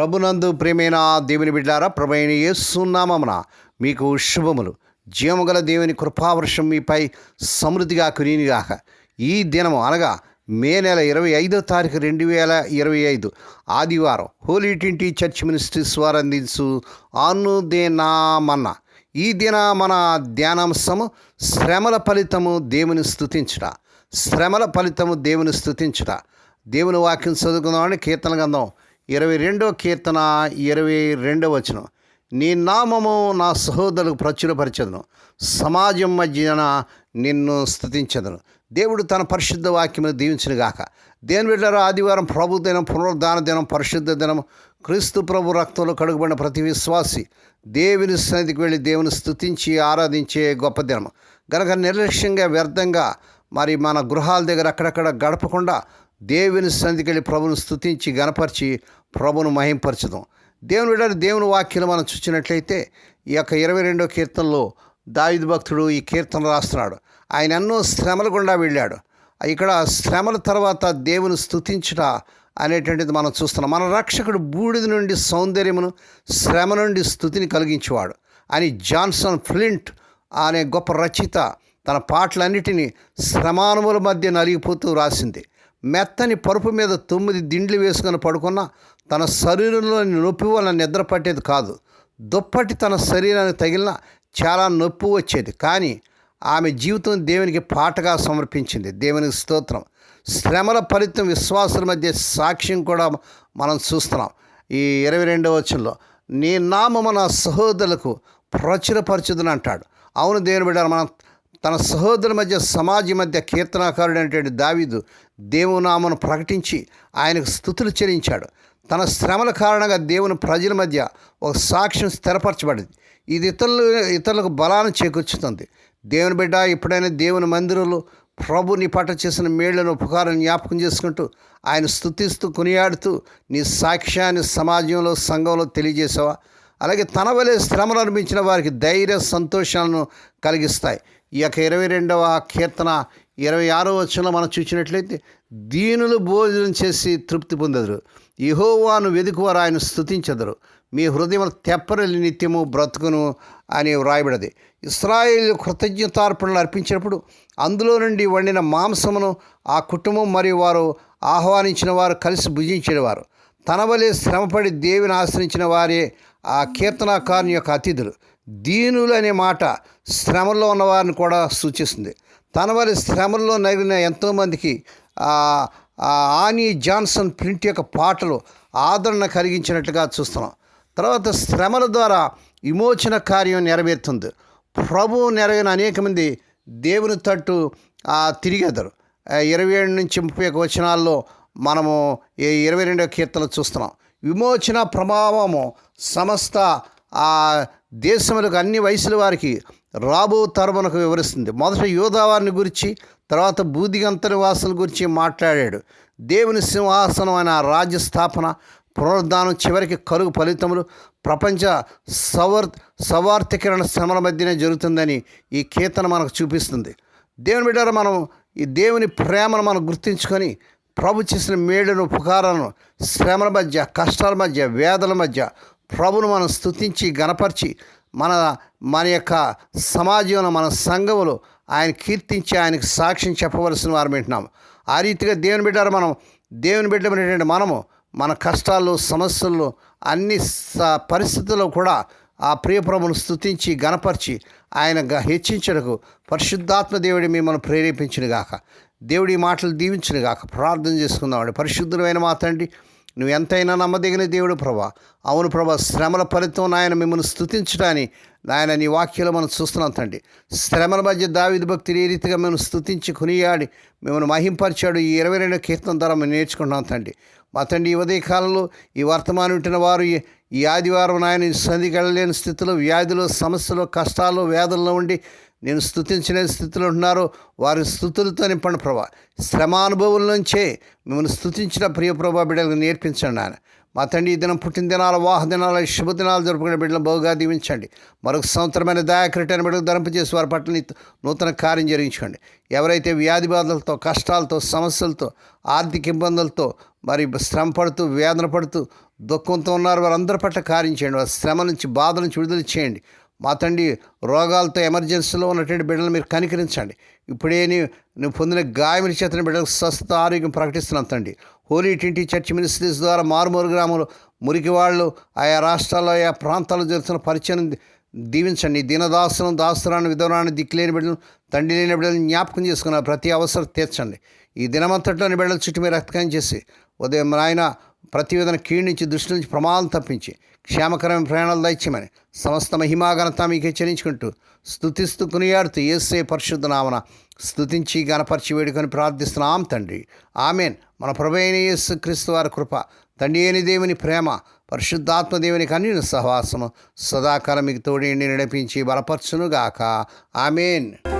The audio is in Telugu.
ప్రభునందు ప్రేమైన దేవుని బిడ్డారా ప్రభైన యేసునామమున మీకు శుభములు. జీవముగల దేవుని కృపావర్షం మీపై సమృద్ధిగా కురినిగాక ఈ దినము అనగా మే నెల ఇరవై ఐదో తారీఖు రెండు వేల ఇరవై ఐదు ఆదివారం హోలీ ట్వంటీ చర్చ్ మినిస్ట్రీస్ వారు అందించు అనుదేనామన్న. ఈ దిన మన ధ్యానాంశము శ్రమల ఫలితము దేవుని స్థుతించుట శ్రమల ఫలితము దేవుని స్థుతించుట దేవుని వాక్యం చదువుకుందామని కీర్తన గంధం ఇరవై రెండో కీర్తన ఇరవై రెండో వచనం. నీ నామము నా సహోదరులకు ప్రచురపరచదును. సమాజం మధ్యన నిన్ను స్థుతించదును. దేవుడు తన పరిశుద్ధ వాక్యమును దీవించిన గాక దేని బిడ్డారు ఆదివారం ప్రభు దినం పునరుద్ధాన దినం పరిశుద్ధ దినం క్రీస్తు ప్రభు రక్తంలో కడుగుబడిన ప్రతి విశ్వాసి దేవుని సన్నిధికి వెళ్ళి దేవుని స్థుతించి ఆరాధించే గొప్ప దినం. గనక నిర్లక్ష్యంగా వ్యర్థంగా మరి మన గృహాల దగ్గర అక్కడక్కడ గడపకుండా దేవుని సన్నిధికి వెళ్ళి ప్రభుని స్థుతించి గనపరిచి ప్రభును మహింపరచదాం. దేవుని విడాలి దేవుని వాక్యం మనం చూసినట్లయితే ఈ యొక్క ఇరవై రెండో కీర్తనలో దావిద్ భక్తుడు ఈ కీర్తన రాస్తున్నాడు. ఆయన ఎన్నో శ్రమల గుండా వెళ్ళాడు. ఇక్కడ శ్రమల తర్వాత దేవుని స్థుతించుట అనేటువంటిది మనం చూస్తున్నాం. మన రక్షకుడు బూడిద నుండి సౌందర్యమును శ్రమ నుండి స్థుతిని కలిగించేవాడు. అని జాన్సన్ ఫ్లింట్ అనే గొప్ప రచయిత తన పాటలన్నిటినీ శ్రమానుముల మధ్య నలిగిపోతూ రాసింది. మెత్తని పరుపు మీద తొమ్మిది దిండ్లు వేసుకొని పడుకున్న తన శరీరంలోని నొప్పి వల్ల నిద్ర పట్టేది కాదు. దుప్పటి తన శరీరానికి తగిలిన చాలా నొప్పి వచ్చేది. కానీ ఆమె జీవితం దేవునికి పాటగా సమర్పించింది. దేవునికి స్తోత్రం. శ్రమల ఫలితం విశ్వాసుల మధ్య సాక్ష్యం కూడా మనం చూస్తున్నాం. ఈ ఇరవై రెండవ వచనంలో నీ నామము నా సహోదరులకు ప్రచురపరచుదని అంటాడు. అవును దేవుని బిడ్డారు మనం తన సహోదరుల మధ్య సమాజం మధ్య కీర్తనాకారుడు అనేటువంటి దావీదు దేవునామను ప్రకటించి ఆయనకు స్థుతులు చెల్లించాడు. తన శ్రమల కారణంగా దేవుని ప్రజల మధ్య ఒక సాక్ష్యం స్థిరపరచబడింది. ఇది ఇతరులు ఇతరులకు బలాన్ని చేకూర్చుతుంది. దేవుని బిడ్డ ఎప్పుడైనా దేవుని మందిరంలో ప్రభు నీ పట్ల చేసిన మేళ్ళను ఉపకారం జ్ఞాపకం చేసుకుంటూ ఆయన స్థుతిస్తూ కొనియాడుతూ నీ సాక్ష్యాన్ని సమాజంలో సంఘంలో తెలియజేసావా? అలాగే తన వలె శ్రమలు అనిపించిన వారికి ధైర్య సంతోషాలను కలిగిస్తాయి. ఈ యొక్క ఇరవై రెండవ కీర్తన ఇరవై ఆరో వచ్చంలో మనం చూసినట్లయితే దీనులు భోజనం చేసి తృప్తి పొందదురు. యహోవాను వెదుకువారు ఆయన స్థుతించెదరు మీ హృదయం తెప్పరలి నిత్యము బ్రతుకును అని వ్రాయబడది. ఇస్రాయేల్ కృతజ్ఞతార్పణలు అర్పించినప్పుడు అందులో నుండి వండిన మాంసమును ఆ కుటుంబం మరియు వారు ఆహ్వానించిన వారు కలిసి భుజించేవారు. తన వలె శ్రమపడి దేవిని ఆశ్రయించిన వారే ఆ కీర్తనాకారుని యొక్క అతిథులు. దీనులు అనే మాట శ్రమలో ఉన్నవారిని కూడా సూచిస్తుంది. తన వారి శ్రమల్లో నగిలిన ఎంతోమందికి ఆనీ జాన్సన్ ప్రింట్ యొక్క పాటలు ఆదరణ కలిగించినట్టుగా చూస్తున్నాం. తర్వాత శ్రమల ద్వారా విమోచన కార్యం నెరవేరుతుంది. ప్రభువు నెరవేరిన అనేక మంది దేవుని తట్టు తిరిగేదారు. ఇరవై ఏడు నుంచి ముప్పై ఒక వచనాల్లో మనము ఈ ఇరవై రెండవ కీర్తనలు చూస్తున్నాం. విమోచన ప్రభావము సమస్త దేశములకు అన్ని వయసుల వారికి రాబో తరమునకు వివరిస్తుంది. మొదట యోధావారిని గురించి తర్వాత బూదిగంతని వాసుల గురించి మాట్లాడాడు. దేవుని సింహాసనం అనే రాజ్య స్థాపన పునరుద్ధానం చివరికి కరుగు ఫలితములు ప్రపంచ సవర్ సవార్థీకరణ శ్రమల మధ్యనే జరుగుతుందని ఈ కీర్తన మనకు చూపిస్తుంది. దేవుని బిడ్డారు మనం ఈ దేవుని ప్రేమను మనం గుర్తించుకొని ప్రభు చేసిన మేలును ఉపకారాలను శ్రమల మధ్య కష్టాల మధ్య వేదల మధ్య ప్రభును మనం స్థుతించి గనపరిచి మన మన యొక్క సమాజంలో మన సంఘములో ఆయన కీర్తించి ఆయనకు సాక్ష్యం చెప్పవలసిన వారు వింటున్నాము ఆ రీతిగా దేవుని బిడ్డారు మనం దేవుని బిడ్డమైనటువంటి మనము మన కష్టాలు సమస్యల్లో అన్ని పరిస్థితుల్లో కూడా ఆ ప్రియప్రభును స్థుతించి గనపరిచి ఆయన హెచ్చించడకు పరిశుద్ధాత్మ దేవుడి మిమ్మల్ని ప్రేరేపించిన గాక దేవుడి మాటలు దీవించిన గాక ప్రార్థన చేసుకుందామండి. పరిశుద్ధమైన మా తండ్రి నువ్వు ఎంతైనా నమ్మదగిన దేవుడు ప్రభా. అవును ప్రభా శ్రమల ఫలితం నాయన మిమ్మల్ని స్థుతించడాని నాయన నీ వాక్యాలు మనం చూస్తున్నాం తండ్రి. శ్రమల మధ్య దావిది భక్తి ఏ రీతిగా మేము స్థుతించి కొనియాడి మిమ్మల్ని మహింపరిచాడు ఈ ఇరవై రెండు కీర్తన ద్వారా మేము నేర్చుకుంటున్నాం తండ్రి. మా తండ్రి ఈ ఉదయ కాలంలో ఈ వర్తమానం వింటున్న వారు ఈ ఆదివారం నాయన సంధికి వెళ్ళలేని స్థితిలో వ్యాధులు సమస్యలు కష్టాలు వేదనలో ఉండి నేను స్థుతించిన స్థితిలో ఉంటున్నారో. వారి స్థుతులతో నింపండి ప్రభా. శ్రమానుభవం నుంచే మిమ్మల్ని స్థుతించిన ప్రియ ప్రభా బిడ్డలకు నేర్పించండి ఆయన మా తండ్రి ఈ దినం పుట్టినదినాలు దినాల శుభదినాలు జరుపుకునే బిడ్డలను బహుగా దీవించండి. మరొక సంవత్సరమైన దయాకరిటైన బిడ్డలు ధరింపజేసి వారి పట్ల నూతన కార్యం జరిగించండి ఎవరైతే వ్యాధి బాధలతో కష్టాలతో సమస్యలతో ఆర్థిక ఇబ్బందులతో మరి శ్రమ పడుతూ వేదన పడుతూ దుఃఖంతో ఉన్నారు వారందరి పట్ల కార్యం చేయండి. వారి శ్రమ నుంచి బాధ నుంచి విడుదల చేయండి. మా తండ్రి రోగాలతో ఎమర్జెన్సీలో ఉన్నటువంటి బిడ్డలు మీరు కనికరించండి. ఇప్పుడే నేను నువ్వు పొందిన గాయముల చేతన బిడ్డలకు స్వస్థ ఆరోగ్యం ప్రకటిస్తున్నాం తండ్రి. హోలీ ట్వంటీ చర్చ్ మినిస్ట్రీస్ ద్వారా మారుమూరు గ్రామంలో మురికి వాళ్ళు ఆయా రాష్ట్రాల్లో ఆయా ప్రాంతాల్లో జరుగుతున్న పరిచయం దీవించండి. దీనదాసులను దాసురాన్ని విధవరాన్ని దిక్కులేని బిడ్డలు తండ్రి లేని బిడ్డలను జ్ఞాపకం చేసుకున్న ప్రతి అవసరం తీర్చండి. ఈ దినమంతట్లోని బిడ్డల చుట్టూ మీరు రక్తకాయం చేసి ఉదయం ఆయన ప్రతివేదన క్షీణించి దృష్టి నుంచి ప్రమాదం తప్పించి క్షేమకరమైన ప్రయాణాలు దయచేయమని సమస్త మహిమాఘనత మీకు హెచ్చరించుకుంటూ స్థుతిస్తూ కొనియాడుతూ ఏసే పరిశుద్ధ నామన స్థుతించి గణపరిచి వేడుకొని ప్రార్థిస్తున్నాం తండ్రి. ఆమెన్. మన ప్రభైన యేసు క్రీస్తు వారి కృప తండ్రి అయిన దేవుని ప్రేమ పరిశుద్ధాత్మ దేవుని కన్యుని సహవాసము సదాకాలం మీకు తోడేండి నడిపించి బలపరచునుగాక. ఆమెన్.